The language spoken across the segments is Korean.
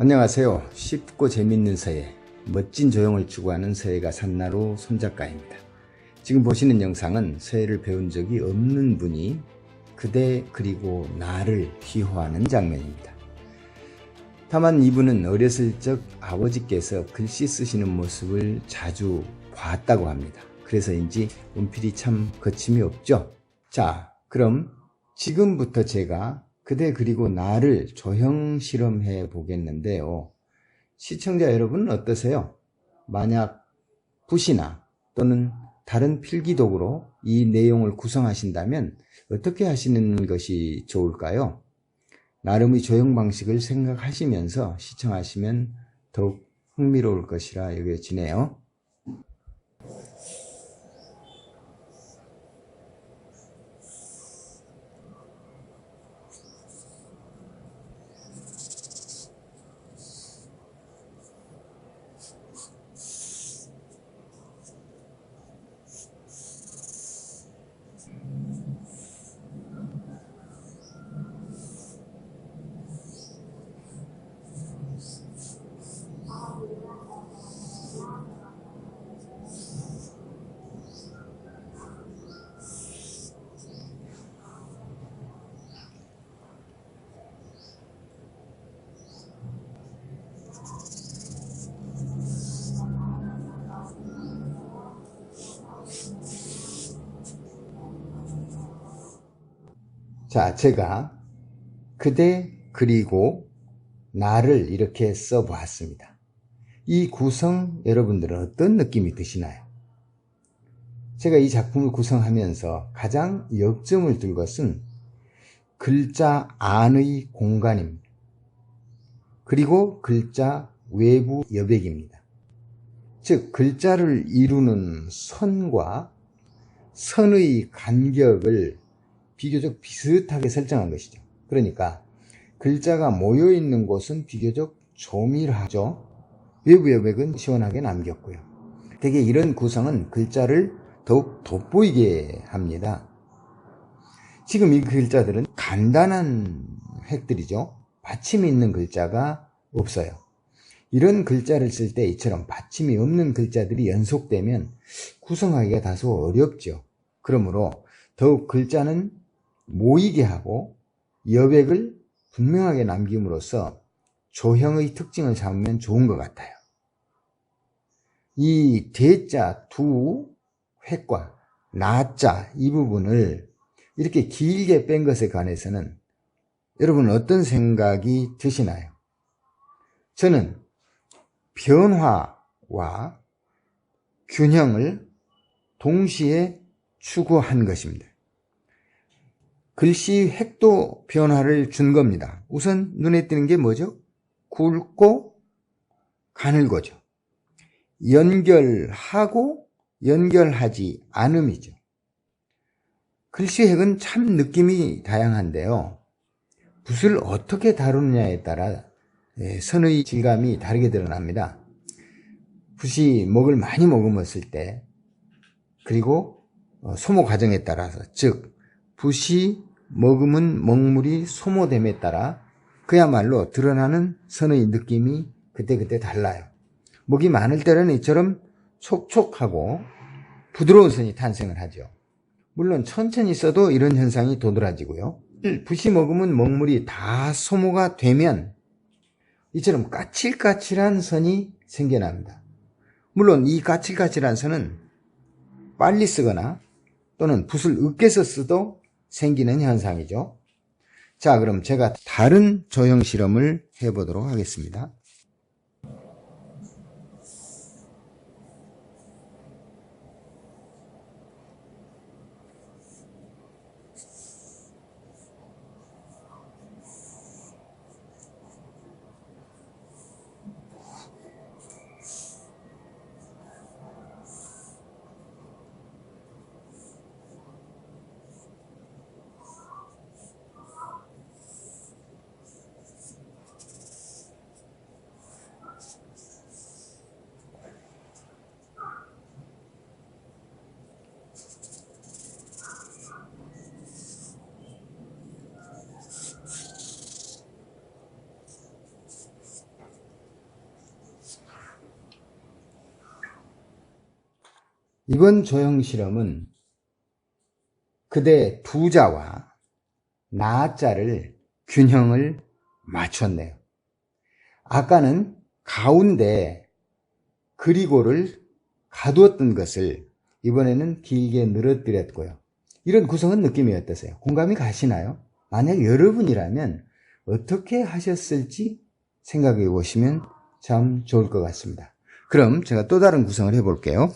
안녕하세요. 쉽고 재밌는 서예, 멋진 조형을 추구하는 서예가 산나루 손작가입니다. 지금 보시는 영상은 서예를 배운 적이 없는 분이 그대 그리고 나를 휘호하는 장면입니다. 다만 이분은 어렸을 적 아버지께서 글씨 쓰시는 모습을 자주 봤다고 합니다. 그래서인지 연필이 참 거침이 없죠. 자, 그럼 지금부터 제가 그대 그리고 나를 조형 실험해 보겠는데요. 시청자 여러분은 어떠세요? 만약 붓이나 또는 다른 필기도구로 이 내용을 구성하신다면 어떻게 하시는 것이 좋을까요? 나름의 조형 방식을 생각하시면서 시청하시면 더욱 흥미로울 것이라 여겨지네요. 자, 제가 그대 그리고 나를 이렇게 써보았습니다. 이 구성 여러분들은 어떤 느낌이 드시나요? 제가 이 작품을 구성하면서 가장 역점을 둔 것은 글자 안의 공간입니다. 그리고 글자 외부 여백입니다. 즉, 글자를 이루는 선과 선의 간격을 비교적 비슷하게 설정한 것이죠. 그러니까 글자가 모여 있는 곳은 비교적 조밀하죠. 외부 여백은 시원하게 남겼고요. 대개 이런 구성은 글자를 더욱 돋보이게 합니다. 지금 이 글자들은 간단한 획들이죠. 받침이 있는 글자가 없어요. 이런 글자를 쓸 때 이처럼 받침이 없는 글자들이 연속되면 구성하기가 다소 어렵죠. 그러므로 더욱 글자는 모이게 하고 여백을 분명하게 남김으로써 조형의 특징을 잡으면 좋은 것 같아요. 이 대자 두 획과 나자 이 부분을 이렇게 길게 뺀 것에 관해서는 여러분 어떤 생각이 드시나요? 저는 변화와 균형을 동시에 추구한 것입니다. 글씨 획도 변화를 준 겁니다. 우선 눈에 띄는 게 뭐죠? 굵고 가늘고죠. 연결하고 연결하지 않음이죠. 글씨 획은 참 느낌이 다양한데요. 붓을 어떻게 다루느냐에 따라 예, 선의 질감이 다르게 드러납니다. 붓이 먹을 많이 머금었을 때 그리고 어, 소모 과정에 따라서 즉 붓이 머금은 먹물이 소모됨에 따라 그야말로 드러나는 선의 느낌이 그때그때 달라요. 먹이 많을 때는 이처럼 촉촉하고 부드러운 선이 탄생을 하죠. 물론 천천히 써도 이런 현상이 도드라지고요. 붓이 머금은 먹물이 다 소모가 되면 이처럼 까칠까칠한 선이 생겨납니다. 물론 이 까칠까칠한 선은 빨리 쓰거나 또는 붓을 으깨서 써도 생기는 현상이죠. 자, 그럼 제가 다른 조형 실험을 해보도록 하겠습니다. 이번 조형 실험은 그대 두 자와 나자를 균형을 맞췄네요. 아까는 가운데 그리고를 가두었던 것을 이번에는 길게 늘어뜨렸고요. 이런 구성은 느낌이 어떠세요? 공감이 가시나요? 만약 여러분이라면 어떻게 하셨을지 생각해 보시면 참 좋을 것 같습니다. 그럼 제가 또 다른 구성을 해볼게요.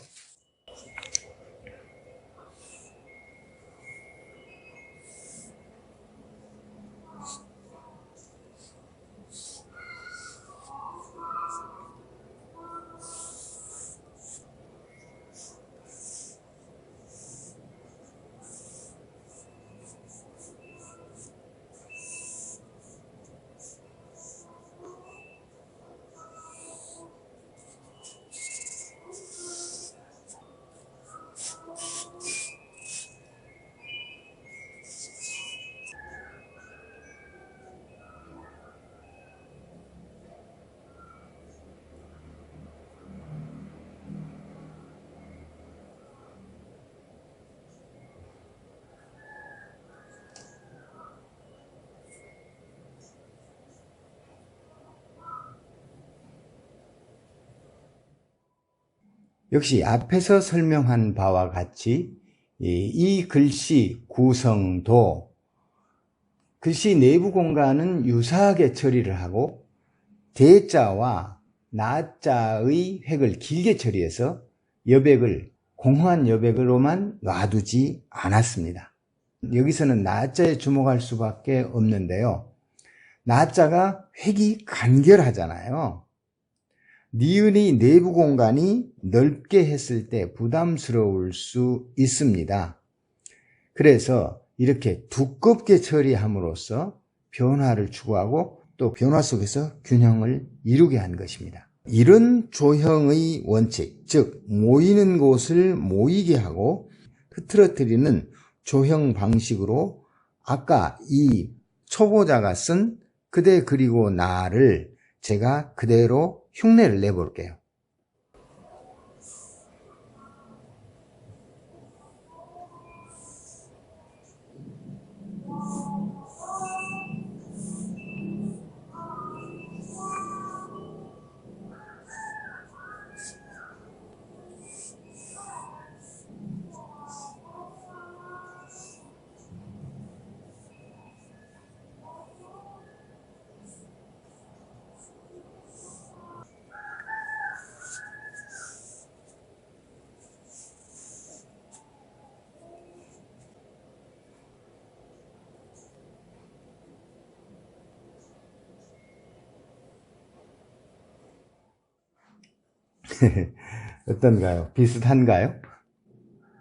역시 앞에서 설명한 바와 같이 이, 이 글씨 구성도 글씨 내부 공간은 유사하게 처리를 하고 대자와 나자의 획을 길게 처리해서 여백을 공허한 여백으로만 놔두지 않았습니다. 여기서는 나자에 주목할 수밖에 없는데요. 나자가 획이 간결하잖아요. 니은의 내부 공간이 넓게 했을 때 부담스러울 수 있습니다. 그래서 이렇게 두껍게 처리함으로써 변화를 추구하고 또 변화 속에서 균형을 이루게 한 것입니다. 이런 조형의 원칙, 즉 모이는 곳을 모이게 하고 흐트러뜨리는 조형 방식으로 아까 이 초보자가 쓴 그대 그리고 나를 제가 그대로 흉내를 내볼게요. 어떤가요? 비슷한가요?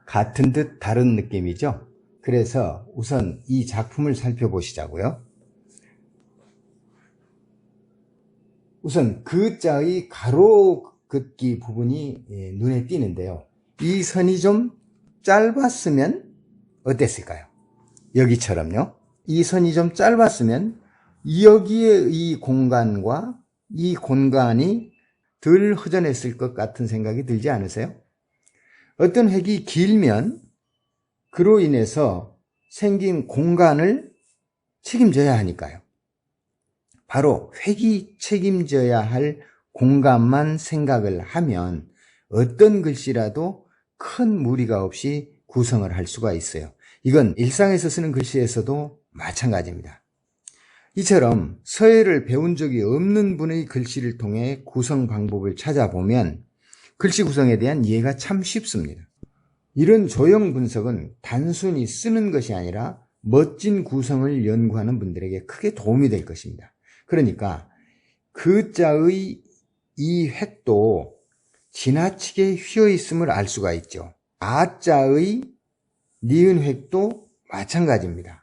같은 듯 다른 느낌이죠? 그래서 우선 이 작품을 살펴보시자고요. 우선 그 자의 가로 긋기 부분이 예, 눈에 띄는데요. 이 선이 좀 짧았으면 어땠을까요? 여기처럼요. 이 선이 좀 짧았으면 여기에 이 공간과 이 공간이 덜 허전했을 것 같은 생각이 들지 않으세요? 어떤 획이 길면 그로 인해서 생긴 공간을 책임져야 하니까요. 바로 획이 책임져야 할 공간만 생각을 하면 어떤 글씨라도 큰 무리가 없이 구성을 할 수가 있어요. 이건 일상에서 쓰는 글씨에서도 마찬가지입니다. 이처럼 서예를 배운 적이 없는 분의 글씨를 통해 구성 방법을 찾아보면 글씨 구성에 대한 이해가 참 쉽습니다. 이런 조형 분석은 단순히 쓰는 것이 아니라 멋진 구성을 연구하는 분들에게 크게 도움이 될 것입니다. 그러니까 그 자의 이 획도 지나치게 휘어 있음을 알 수가 있죠. 아자의 니은 획도 마찬가지입니다.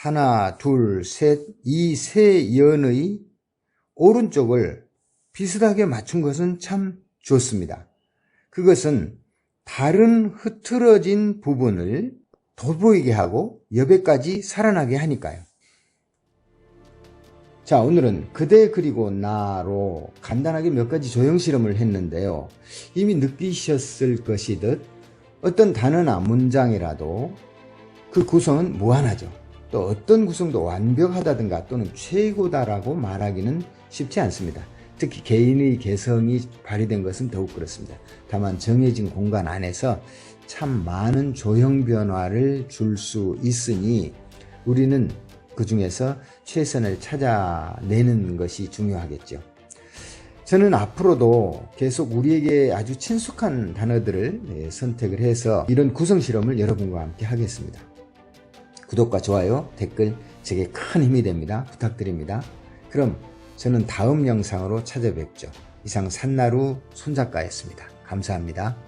하나, 둘, 셋, 이 세 연의 오른쪽을 비슷하게 맞춘 것은 참 좋습니다. 그것은 다른 흐트러진 부분을 돋보이게 하고 여백까지 살아나게 하니까요. 자, 오늘은 그대 그리고 나로 간단하게 몇 가지 조형 실험을 했는데요. 이미 느끼셨을 것이듯 어떤 단어나 문장이라도 그 구성은 무한하죠. 또 어떤 구성도 완벽하다든가 또는 최고다라고 말하기는 쉽지 않습니다. 특히 개인의 개성이 발휘된 것은 더욱 그렇습니다. 다만 정해진 공간 안에서 참 많은 조형 변화를 줄 수 있으니 우리는 그 중에서 최선을 찾아내는 것이 중요하겠죠. 저는 앞으로도 계속 우리에게 아주 친숙한 단어들을 예, 선택을 해서 이런 구성 실험을 여러분과 함께 하겠습니다. 구독과 좋아요, 댓글 제게 큰 힘이 됩니다. 부탁드립니다. 그럼 저는 다음 영상으로 찾아뵙죠. 이상 산나루 손작가였습니다. 감사합니다.